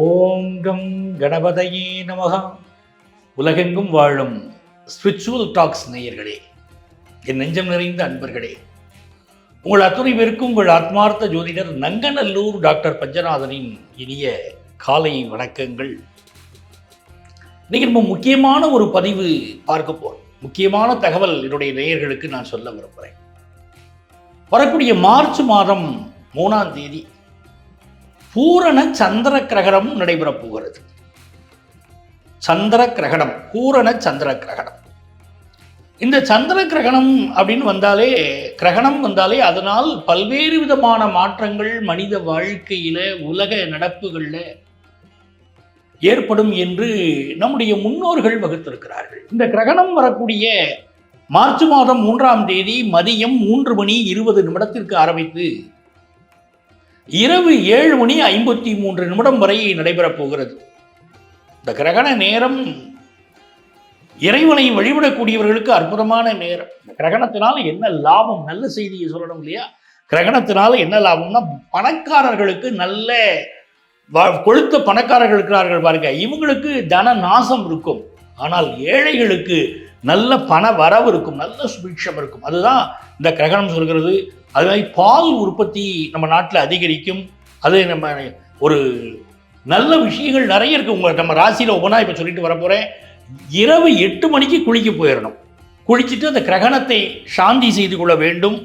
ஓம் come கணபதையே நமகா உலகெங்கும் வாழும் ஸ்பிரிச்சுவல் டாக்ஸ் நேயர்களே என் நெஞ்சம் நிறைந்த அன்பர்களே உங்கள் அத்துணை பேருக்கும் உங்கள் ஆத்மார்த்த ஜோதிடர் நங்கநல்லூர் டாக்டர் பஞ்சநாதனின் இனிய காலை வணக்கங்கள். இன்னைக்கு நம்ம முக்கியமான ஒரு பதிவு பார்க்க போகிறோம் முக்கியமான தகவல் என்னுடைய நேயர்களுக்கு நான் சொல்ல விரும்புகிறேன். வரக்கூடிய மார்ச் மாதம் மூணாம் தேதி பூரண சந்திர கிரகணம் நடைபெறப் போகிறது. சந்திர கிரகணம் பூரண சந்திர கிரகணம். இந்த சந்திர கிரகணம் அப்படின்னு வந்தாலே கிரகணம் வந்தாலே அதனால் பல்வேறு விதமான மாற்றங்கள் மனித வாழ்க்கையில உலக நடப்புகளில் ஏற்படும் என்று நம்முடைய முன்னோர்கள் வகுத்திருக்கிறார்கள். இந்த கிரகணம் வரக்கூடிய மார்ச் மாதம் மூன்றாம் தேதி மதியம் மூன்று மணி இருபது நிமிடத்திற்கு ஆரம்பித்து இரவு ஏழு மணி ஐம்பத்தி மூன்று நிமிடம் வரை நடைபெறப் போகிறது. இந்த கிரகண நேரம் இறைவனை வழிபடக்கூடியவர்களுக்கு அற்புதமான நேரம். இந்த கிரகணத்தினால என்ன லாபம்? நல்ல செய்தியை சொல்லணும் இல்லையா? கிரகணத்தினால என்ன லாபம்னா பணக்காரர்களுக்கு நல்ல கொழுத்த பணக்காரர்கள் இருக்கிறார்கள் பாருங்க. இவங்களுக்கு தன நாசம் இருக்கும். ஆனால் ஏழைகளுக்கு நல்ல பண வரவு இருக்கும் நல்ல சுபிக்ஷம் இருக்கும். அதுதான் இந்த கிரகணம் சொல்கிறது. அது மாதிரி பால் உற்பத்தி நம்ம நாட்டில் அதிகரிக்கும். அது நம்ம ஒரு நல்ல விஷயங்கள் நிறைய இருக்குது உங்க நம்ம ராசியில் ஒவ்வொன்றா இப்போ சொல்லிட்டு வர இரவு எட்டு மணிக்கு குளிக்க போயிடணும். குளிச்சுட்டு அந்த கிரகணத்தை சாந்தி செய்து கொள்ள வேண்டும்.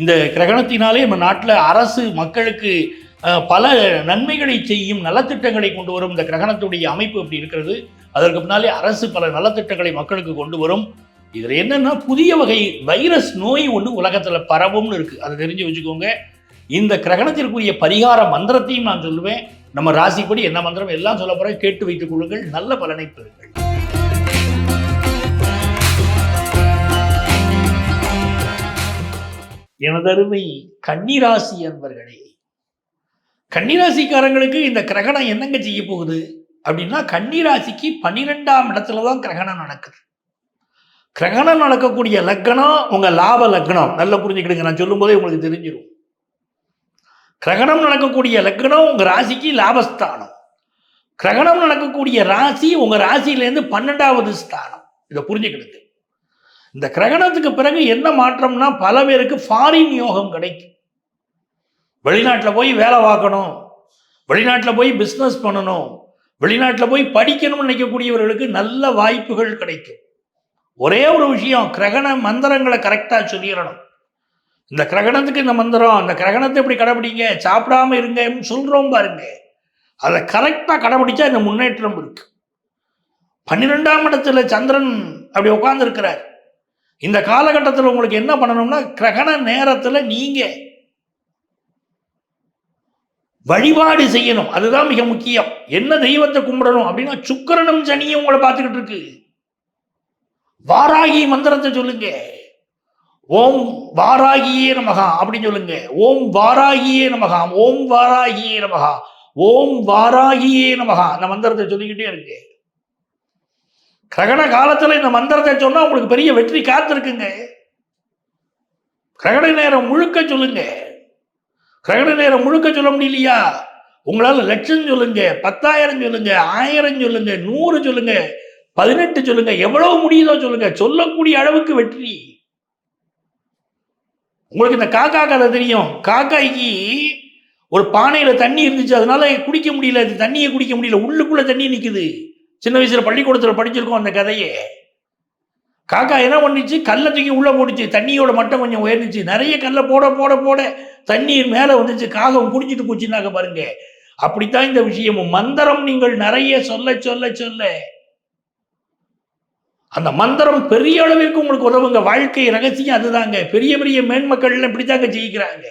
இந்த கிரகணத்தினாலே நம்ம நாட்டில் அரசு மக்களுக்கு பல நன்மைகளை செய்யும் நலத்திட்டங்களை கொண்டு வரும் இந்த கிரகணத்துடைய அமைப்பு அப்படி இருக்கிறது. அதற்கு பின்னாலே அரசு பல நலத்திட்டங்களை மக்களுக்கு கொண்டு வரும். இதில் என்னன்னா புதிய வகை வைரஸ் நோய் ஒன்று உலகத்தில் பரவும்னு இருக்கு. அதை தெரிஞ்சு வச்சுக்கோங்க. இந்த கிரகணத்திற்குரிய பரிகார மந்திரத்தையும் நான் சொல்லுவேன். நம்ம ராசிப்படி என்ன மந்திரம் எல்லாம் சொல்ல போகிறேன் கேட்டு வைத்துக் கொள்ளுங்கள். நல்ல பலனை பெறுங்கள். எனதருமை கன்னிராசி அன்பர்களே கன்னிராசிக்காரங்களுக்கு இந்த கிரகணம் என்னங்க செய்ய போகுது? அப்படின்னா கன்னிராசிக்கு பன்னிரெண்டாம் இடத்துல தான் கிரகணம் நடக்குது. கிரகணம் நடக்கக்கூடிய லக்னம் உங்கள் லாப லக்னம். நல்லா புரிஞ்சுக்கிடுங்க. நான் சொல்லும்போதே உங்களுக்கு தெரிஞ்சிடும் கிரகணம் நடக்கக்கூடிய லக்னம் உங்கள் ராசிக்கு லாபஸ்தானம். கிரகணம் நடக்கக்கூடிய ராசி உங்கள் ராசியிலேருந்து பன்னெண்டாவது ஸ்தானம். இதை புரிஞ்சுக்கிடுங்க. இந்த கிரகணத்துக்கு பிறகு என்ன மாற்றம்னா பல பேருக்கு ஃபாரின் யோகம் கிடைக்கும். வெளிநாட்டில் போய் வேலை பார்க்கணும். வெளிநாட்டில் போய் பிஸ்னஸ் பண்ணணும். வெளிநாட்டில் போய் படிக்கணும்னு நினைக்கக்கூடியவர்களுக்கு நல்ல வாய்ப்புகள் கிடைக்கும். ஒரே ஒரு விஷயம் கிரகண மந்திரங்களை கரெக்டாக சொல்லிடணும். இந்த கிரகணத்துக்கு இந்த மந்திரம் அந்த கிரகணத்தை எப்படி கடைபிடிங்க? சாப்பிடாம இருங்கன்னு சொல்றோம் பாருங்க. அதை கரெக்டாக கடைபிடிச்சா இந்த முன்னேற்றம் இருக்கு. பன்னிரெண்டாம் இடத்துல சந்திரன் அப்படி உட்கார்ந்துருக்கிறார். இந்த காலகட்டத்தில் உங்களுக்கு என்ன பண்ணணும்னா கிரகண நேரத்தில் நீங்கள் வழிபாடு செய்யணும். அதுதான் மிக முக்கியம். என்ன தெய்வத்தை கும்பிடணும் அப்படின்னா சுக்கிரனும் சனியும் உங்களை பார்த்துக்கிட்டு இருக்கு. வாராகி மந்திரத்தை சொல்லுங்க. ஓம் வாராகியே நமகா அப்படின்னு சொல்லுங்க. ஓம் வாராகியே நமகா ஓம் வாராகியே நமகா ஓம் வாராகியே நமகா. அந்த மந்திரத்தை சொல்லிக்கிட்டே இருக்கு கிரகண காலத்துல இந்த மந்திரத்தை சொன்னா உங்களுக்கு பெரிய வெற்றி காத்திருக்குங்க. கிரகண நேரம் முழுக்க சொல்லுங்க. கிரகண நேரம் முழுக்க சொல்ல முடியலையா? உங்களால் லட்சம் சொல்லுங்க பத்தாயிரம் சொல்லுங்க ஆயிரம் சொல்லுங்க நூறு சொல்லுங்க பதினெட்டு சொல்லுங்க எவ்வளவு முடியுதோ சொல்லுங்க. சொல்லக்கூடிய அளவுக்கு வெற்றி. உங்களுக்கு இந்த காக்கா கதை தெரியும். காக்காய்க்கு ஒரு பானையில தண்ணி இருந்துச்சு அதனால குடிக்க முடியல. தண்ணியை குடிக்க முடியல. உள்ளுக்குள்ள தண்ணி நிற்குது சின்ன வயசுல பள்ளிக்கூடத்தில் படிச்சிருக்கோம் அந்த கதையை. காக்கா என்ன பண்ணிச்சு? கல்லை தூக்கி உள்ளே போட்டுச்சு. தண்ணியோட மட்டம் கொஞ்சம் உயர்ந்துச்சு. நிறைய கல்லை போட போட போட தண்ணீர் மேலே வந்துச்சு. காகம் குடிச்சிட்டு போச்சுன்னாக்க பாருங்க. அப்படித்தான் இந்த விஷயமும் மந்திரம் நீங்கள் நிறைய சொல்ல சொல்ல சொல்ல. அந்த மந்திரம் பெரிய அளவிற்கு உங்களுக்கு உதவுங்க. வாழ்க்கை ரகசியம் அதுதாங்க. பெரிய பெரிய மேன்மக்கள்லாம் இப்படித்தாங்க ஜெயிக்கிறாங்க.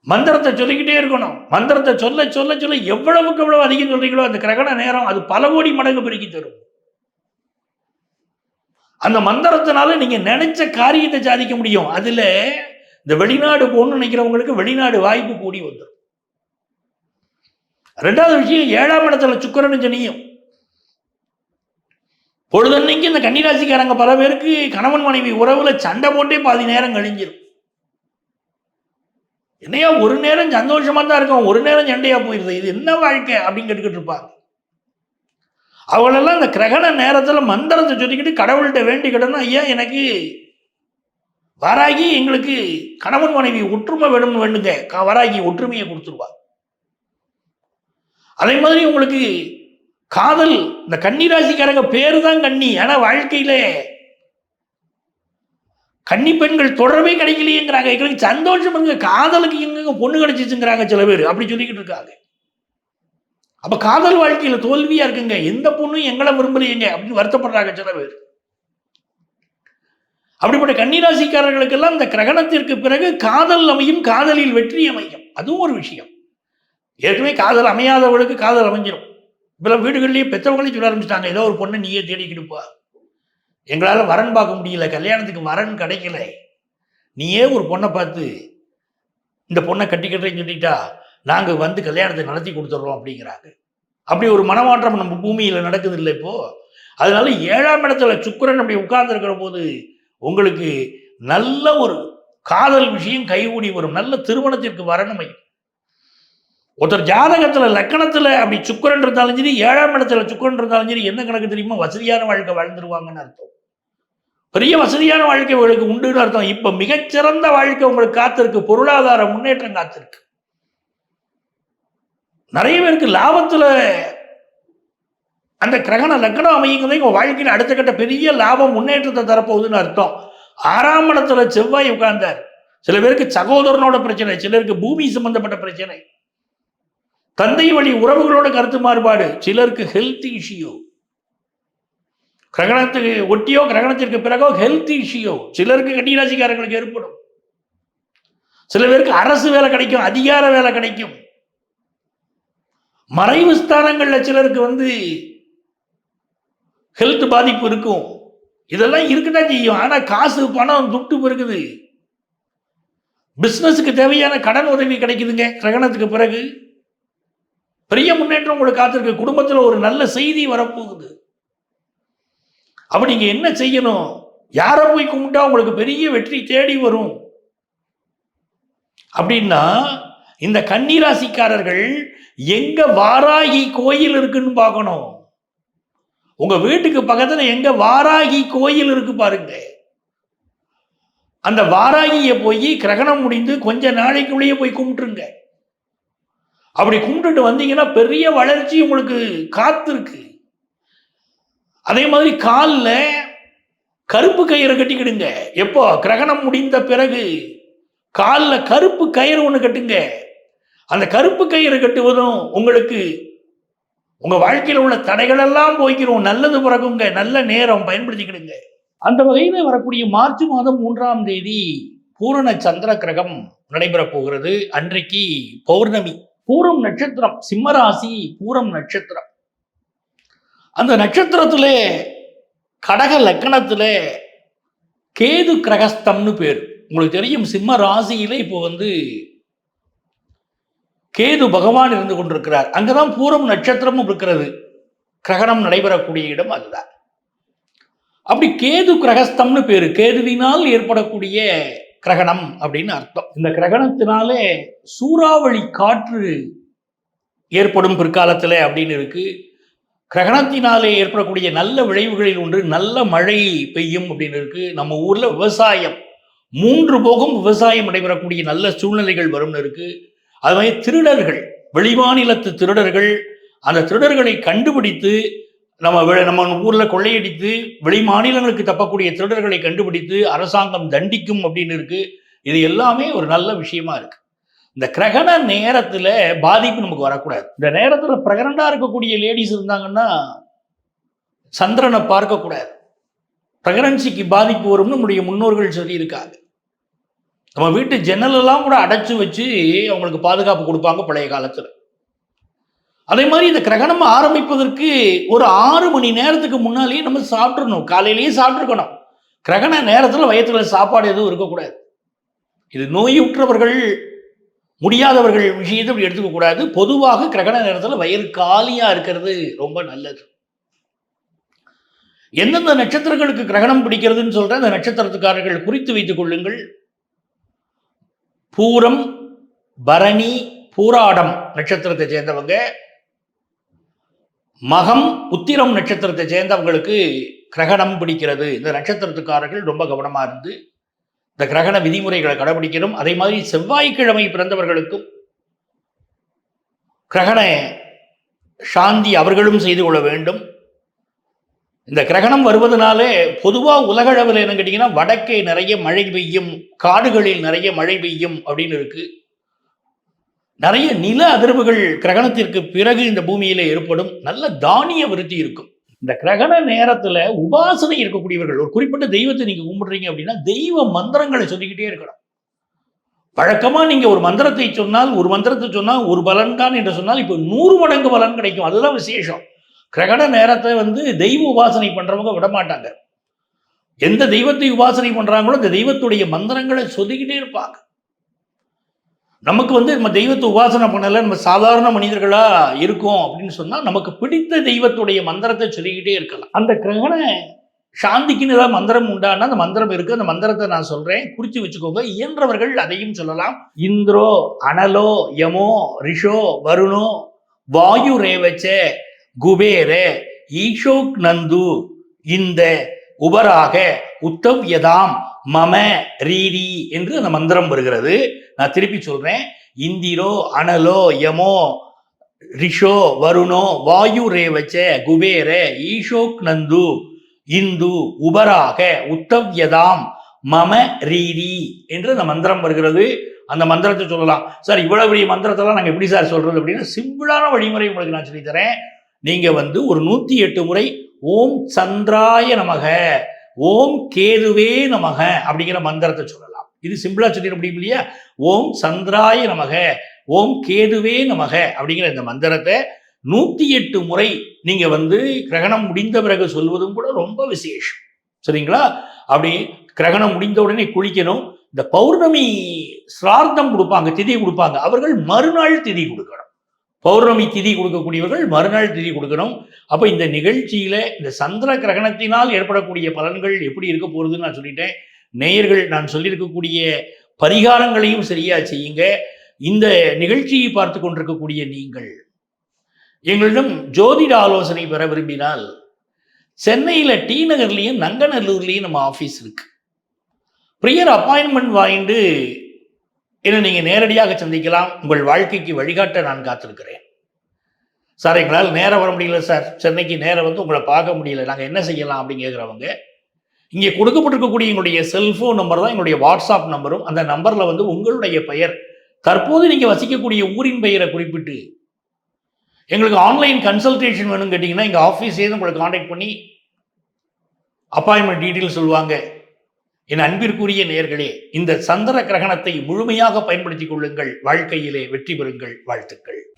மந்திரத்தை சொல்லிக்கிட்டே இருக்கணும். மந்திரத்தை சொல்ல சொல்ல சொல்ல எவ்வளவுக்கு எவ்வளவு அதிகம் சொல்றீங்களோ அந்த கிரகண நேரம் அது பல கோடி மடங்கு பெருக்கி தரும். அந்த மந்திரத்தினால நீங்க நினைச்ச காரியத்தை சாதிக்க முடியும். அதுல இந்த வெளிநாடு போகணும்னு நினைக்கிறவங்களுக்கு வெளிநாடு வாய்ப்பு கூடி வந்துடும் ரெண்டாவது விஷயம் ஏழாம் இடத்துல சுக்கிரனும் சனியும். பொழுதன்னைக்கு இந்த கன்னிராசிக்காரங்க பல பேருக்கு கணவன் மனைவி உறவுல சண்டை போட்டே பாதி நேரம் கழிஞ்சிடும் என்னையா ஒரு நேரம் சந்தோஷமா தான் இருக்கும் ஒரு நேரம் சண்டையா போயிருது. இது என்ன வாழ்க்கை அப்படின்னு கேட்டுக்கிட்டு இருப்பாங்க. அவளெல்லாம் அந்த கிரகண நேரத்தில் மந்திரத்தை சொல்லிக்கிட்டு கடவுள்கிட்ட வேண்டிக்கிட்டோம்னா ஐயா எனக்கு வராகி எங்களுக்கு கணவன் மனைவி ஒற்றுமை வேணும்னு வேண்டுங்க. வராகி ஒற்றுமையை கொடுத்துருவா அதே மாதிரி உங்களுக்கு காதல் இந்த கன்னிராசிக்காரங்க பேரு தான் கண்ணி ஆனா வாழ்க்கையில கன்னி பெண்கள் தொடர்பே கிடைக்கலையேங்கிறாங்க. எங்களுக்கு சந்தோஷம் காதலுக்கு எங்க பொண்ணு கிடைச்சிச்சுங்கிறாங்க சில பேர். அப்படி சொல்லிக்கிட்டு இருக்காங்க. அப்போ காதல் வாழ்க்கையில் தோல்வியாக இருக்குங்க. எந்த பொண்ணும் எங்களை விரும்பலையேங்க. அப்படின்னு வருத்தப்படுறாங்க சில பேர். அப்படிப்பட்ட கன்னிராசிக்காரர்களுக்கெல்லாம் இந்த கிரகணத்திற்கு பிறகு காதல் அமையும் காதலில் வெற்றி அமையும். அதுவும் ஒரு விஷயம். ஏற்கனவே காதல் அமையாதவர்களுக்கு காதல் அமைஞ்சிடும் இப்போ வீடுகள்லேயே பெற்றவங்களே சொல்ல ஆரம்பிச்சிட்டாங்க. ஏதோ ஒரு பொண்ணை நீயே தேடிக்கிடுப்பா எங்களால் வரன் பார்க்க முடியல. கல்யாணத்துக்கு வரன் கிடைக்கல. நீயே ஒரு பொண்ணை பார்த்து இந்த பொண்ணை கட்டிக்கிறேன்னு சொல்லிட்டா நாங்கள் வந்து கல்யாணத்தை நடத்தி கொடுத்துட்றோம் அப்படிங்கிறாங்க. அப்படி ஒரு மனமாற்றம் நம்ம பூமியில் நடக்குது இல்லை இப்போது அதனால ஏழாம் இடத்துல சுக்கிரன் அப்படி உட்கார்ந்துருக்கிற போது உங்களுக்கு நல்ல ஒரு காதல் விஷயம் கைகூடி வரும். நல்ல திருமணத்திற்கு வரணுமை ஒருத்தர் ஜாதகத்தில் லக்கணத்தில் அப்படி சுக்கரன் இருந்தாலும் சரி ஏழாம் இடத்துல சுக்கிரன் இருந்தாலும் சரி என்ன கணக்கு தெரியுமா? வசதியான வாழ்க்கை வாழ்ந்துருவாங்கன்னு அர்த்தம். பெரிய வசதியான வாழ்க்கை உங்களுக்கு உண்டுன்னு அர்த்தம். இப்போ மிகச்சிறந்த வாழ்க்கை உங்களுக்கு காத்திருக்கு. பொருளாதார முன்னேற்றம் காத்திருக்கு. நிறைய பேருக்கு லாபத்தில் அந்த கிரகண லக்னம் அமையுங்கிறது உங்கள் வாழ்க்கையில் அடுத்த கட்ட பெரிய லாபம் முன்னேற்றத்தை தரப்போகுதுன்னு அர்த்தம். ஆறாம் இடத்துல செவ்வாய் உட்கார்ந்தார். சில பேருக்கு சகோதரனோட பிரச்சனை சிலருக்கு பூமி சம்பந்தப்பட்ட பிரச்சனை. தந்தை வழி உறவுகளோட கருத்து மாறுபாடு சிலருக்கு ஹெல்த் இஷ்யூ கிரகணத்துக்கு ஒட்டியோ கிரகணத்திற்கு பிறகோ ஹெல்த் இஷ்யூ சிலருக்கு கன்னிராசிக்காரங்களுக்கு ஏற்படும். சில பேருக்கு அரசு வேலை கிடைக்கும் அதிகார வேலை கிடைக்கும். மறைவு ஸ்தானங்களில் சிலருக்கு வந்து ஹெல்த் பாதிப்பு இருக்கும். இதெல்லாம் இருக்கதான் செய்யும். ஆனா காசு பணம் துட்டு இருக்குது பிசினஸுக்கு தேவையான கடன் உதவி கிடைக்குதுங்க. கிரகணத்துக்கு பிறகு பெரிய முன்னேற்றம் உங்களுக்கு காத்திருக்கு. குடும்பத்தில் ஒரு நல்ல செய்தி வரப்போகுது. அப்ப நீங்க என்ன செய்யணும்? யாரை போய் கும்பிட்டா உங்களுக்கு பெரிய வெற்றி தேடி வரும்? அப்படின்னா இந்த கன்னிராசிக்காரர்கள் எங்க வாராகி கோயில் இருக்குன்னு பார்க்கணும். உங்க வீட்டுக்கு பக்கத்துல எங்க வாராகி கோயில் இருக்கு பாருங்க. அந்த வாராகியை போய் கிரகணம் முடிந்து கொஞ்ச நாளைக்குள்ளேயே போய் கும்பிட்டுருங்க. அப்படி கும்பிட்டுட்டு வந்தீங்கன்னா பெரிய வளர்ச்சி உங்களுக்கு காத்திருக்கு. அதே மாதிரி காலில் கருப்பு கயிறு கட்டிக்கிடுங்க. எப்போ? கிரகணம் முடிந்த பிறகு. காலில் கருப்பு கயிறு ஒன்று கட்டுங்க. அந்த கருப்பு கயிறு கட்டுவதும் உங்களுக்கு உங்க வாழ்க்கையில் உள்ள தடைகள் எல்லாம் போய்க்கிறோம் நல்லது பிறகுங்க நல்ல நேரம் பயன்படுத்திக்கிடுங்க. அந்த வகையில் வரக்கூடிய மார்ச் மாதம் மூன்றாம் தேதி பூரண சந்திர கிரகம் நடைபெறப் போகிறது. அன்றைக்கு பௌர்ணமி பூரம் நட்சத்திரம் சிம்மராசி பூரம் நட்சத்திரம். அந்த நட்சத்திரத்திலே கடக லக்கணத்தில் கேது கிரகஸ்தம்னு பேர். உங்களுக்கு தெரியும் சிம்ம ராசியில இப்போ வந்து கேது பகவான் இருந்து கொண்டிருக்கிறார். அங்கதான் பூரம் நட்சத்திரமும் இருக்கிறது. கிரகணம் நடைபெறக்கூடிய இடம் அதுதான். அப்படி கேது கிரகஸ்தம்னு பேரு. கேதுவினால் ஏற்படக்கூடிய கிரகணம் அப்படின்னு அர்த்தம். இந்த கிரகணத்தினாலே சூறாவளி காற்று ஏற்படும் பிற்காலத்தில் அப்படின்னு இருக்கு. கிரகணத்தினாலே ஏற்படக்கூடிய நல்ல விளைவுகளில் ஒன்று நல்ல மழை பெய்யும் அப்படின்னு இருக்கு. நம்ம ஊர்ல விவசாயம். மூன்று போகும் விவசாயம் நடைபெறக்கூடிய நல்ல சூழ்நிலைகள் வரும்னு இருக்குது அது மாதிரி திருடர்கள் வெளிமாநிலத்து திருடர்கள் அந்த திருடர்களை கண்டுபிடித்து நம்ம நம்ம ஊர்ல கொள்ளையடித்து வெளி மாநிலங்களுக்கு தப்பக்கூடிய திருடர்களை கண்டுபிடித்து அரசாங்கம் தண்டிக்கும் அப்படின்னு இருக்கு. இது எல்லாமே ஒரு நல்ல விஷயமா இருக்கு. இந்த கிரகண நேரத்துல பாதிப்பு நமக்கு வரக்கூடாது. இந்த நேரத்துல பிரகரண்டா இருக்கக்கூடிய லேடிஸ் இருந்தாங்கன்னா சந்திரனை பார்க்கக்கூடாது. பிரகரன்சிக்கு பாதிப்பு வரும்னு நம்முடைய முன்னோர்கள் சொல்லியிருக்காங்க. நம்ம வீட்டு ஜன்னலெல்லாம் கூட அடைச்சி வச்சு அவங்களுக்கு பாதுகாப்பு கொடுப்பாங்க பழைய காலத்தில். அதே மாதிரி இந்த கிரகணம் ஆரம்பிப்பதற்கு ஒரு ஆறு மணி நேரத்துக்கு முன்னாலேயே நம்ம சாப்பிட்றணும் காலையிலேயே சாப்பிட்ருக்கணும் கிரகண நேரத்தில் வயத்துல சாப்பாடு எதுவும் இருக்கக்கூடாது. இது நோயுற்றவர்கள் முடியாதவர்கள் விஷயத்தை இப்படி எடுத்துக்கக்கூடாது பொதுவாக கிரகண நேரத்தில் வயிறு காலியாக இருக்கிறது ரொம்ப நல்லது. எந்தெந்த நட்சத்திரங்களுக்கு கிரகணம் பிடிக்கிறதுன்னு சொல்கிற அந்த நட்சத்திரத்துக்காரர்கள் குறித்து வைத்துக் கொள்ளுங்கள். பூரம் பரணி பூராடம் நட்சத்திரத்தை சேர்ந்தவங்க. மகம் உத்திரம் நட்சத்திரத்தை சேர்ந்தவங்களுக்கு கிரகணம் பிடிக்கிறது. இந்த நட்சத்திரத்துக்காரர்கள் ரொம்ப கவனமாக இருந்து இந்த கிரகண விதிமுறைகளை கடைபிடிக்கணும். அதே மாதிரி செவ்வாய்க்கிழமை பிறந்தவர்களுக்கும் கிரகண சாந்தி அவர்களும் செய்து கொள்ள வேண்டும். இந்த கிரகணம் வருவதனாலே பொதுவாக உலகளவில் என்ன கேட்டிங்கன்னா வடக்கே நிறைய மழை பெய்யும் காடுகளில் நிறைய மழை பெய்யும் அப்படின்னு இருக்கு. நிறைய நில அதிர்வுகள் கிரகணத்திற்கு பிறகு இந்த பூமியில ஏற்படும். நல்ல தானிய விருத்தி இருக்கும். இந்த கிரகண நேரத்துல உபாசனை இருக்கக்கூடியவர்கள் ஒரு குறிப்பிட்ட தெய்வத்தை நீங்க கும்பிடுறீங்க அப்படின்னா தெய்வ மந்திரங்களை சொல்லிக்கிட்டே இருக்கணும். வழக்கமா நீங்க ஒரு மந்திரத்தை சொன்னால் ஒரு மந்திரத்தை சொன்னால் ஒரு பலன் தான் என்று சொன்னால் இப்போ நூறு மடங்கு பலன் கிடைக்கும். அதுதான் விசேஷம். கிரகண நேரத்தை வந்து தெய்வ உபாசனை பண்றவங்க விடமாட்டாங்க. எந்த தெய்வத்தை உபாசனை பண்றாங்களோ அந்த தெய்வத்துடைய மந்திரங்களை சொல்லிக்கிட்டே இருப்பாங்க. நமக்கு வந்து நம்ம தெய்வத்தை உபாசனை பண்ணல நம்ம சாதாரண மனிதர்களாக இருக்கோம் அப்படின்னு சொன்னால் நமக்கு பிடித்த தெய்வத்துடைய மந்திரத்தை சொல்லிக்கிட்டே இருக்கலாம். அந்த கிரகண சாந்திக்குன்னு ஏதாவது மந்திரம் உண்டானா அந்த மந்திரம் இருக்கு அந்த மந்திரத்தை நான் சொல்கிறேன் குறித்து வச்சுக்கோங்க. இயன்றவர்கள் அதையும் சொல்லலாம். இந்திரோ அனலோ யமோ ரிஷோ வருணோ வாயு ரேவச்சே குபேர ஈஷோக் நந்து இந்த உபராக உத்தவ்யதாம் மம ரீரி என்று அந்த மந்திரம் வருகிறது. நான் திருப்பி சொல்றேன். இந்திரோ அனலோ யமோ ரிஷோ வருணோ வாயு ரேவச்ச குபேர ஈஷோக் நந்து இந்து உபராக உத்தவ்யதாம் மம ரீரி என்று அந்த மந்திரம் வருகிறது. அந்த மந்திரத்தை சொல்லலாம். சார் இவ்வளவு பெரிய மந்திரத்தெல்லாம் நாங்கள் எப்படி சார் சொல்றது அப்படின்னு சிம்பிளான வழிமுறை உங்களுக்கு நான் சொல்லித் நீங்கள் வந்து ஒரு நூற்றி எட்டு முறை ஓம் சந்திராய நமக ஓம் கேதுவே நமக அப்படிங்கிற மந்திரத்தை சொல்லலாம். இது சிம்பிளா சொல்லிட முடியும் இல்லையா? ஓம் சந்திராய நமக ஓம் கேதுவே நமக அப்படிங்கிற இந்த மந்திரத்தை நூற்றி எட்டு முறை நீங்கள் வந்து கிரகணம் முடிந்த பிறகு சொல்வதும் கூட ரொம்ப விசேஷம். சரிங்களா? அப்படி கிரகணம் முடிந்த உடனே குளிக்கணும். இந்த பௌர்ணமி சிரார்த்தம் கொடுப்பாங்க திதி கொடுப்பாங்க. அவர்கள் மறுநாள் திதி கொடுக்கணும். பௌர்ணமி திதி கொடுக்கக்கூடியவர்கள் மறுநாள் திதி கொடுக்கணும். அப்போ இந்த நிகழ்ச்சியில் இந்த சந்திர கிரகணத்தினால் ஏற்படக்கூடிய பலன்கள் எப்படி இருக்க போகிறதுன்னு நான் சொல்லிட்டேன். நேயர்கள் நான் சொல்லியிருக்கக்கூடிய பரிகாரங்களையும் சரியா செய்யுங்க. இந்த நிகழ்ச்சியை பார்த்து கொண்டிருக்கக்கூடிய நீங்கள் எங்களிடம் ஜோதிட ஆலோசனை பெற விரும்பினால் சென்னையில் டி நகர்லேயும் நங்கநல்லூர்லேயும் நம்ம ஆஃபீஸ் இருக்கு. ப்ரியர் அப்பாயின்மெண்ட் வாங்கிட்டு என்னை நீங்கள் நேரடியாக சந்திக்கலாம். உங்கள் வாழ்க்கைக்கு வழிகாட்ட நான் காத்திருக்கிறேன். சார் எங்களால் நேரம் வர முடியல சார். சென்னைக்கு நேரம் வந்து உங்களை பார்க்க முடியல. நாங்கள் என்ன செய்யலாம் அப்படின்னு கேட்குறவங்க இங்கே கொடுக்கப்பட்டிருக்கக்கூடிய எங்களுடைய செல்ஃபோன் நம்பர் தான் எங்களுடைய வாட்ஸ்அப் நம்பரும் அந்த நம்பரில் வந்து உங்களுடைய பெயர். தற்போது நீங்கள் வசிக்கக்கூடிய ஊரின் பெயரை குறிப்பிட்டு எங்களுக்கு ஆன்லைன் கன்சல்டேஷன் வேணும்னு கேட்டிங்கன்னா எங்கள் ஆஃபீஸே உங்களை காண்டாக்ட் பண்ணி அப்பாயின்மெண்ட் டீட்டெயில் சொல்லுவாங்க. என் அன்பிற்குரிய நேர்களே இந்த சந்திர கிரகணத்தை முழுமையாக பயன்படுத்திக் கொள்ளுங்கள். வாழ்க்கையிலே வெற்றி பெறுங்கள். வாழ்த்துக்கள்.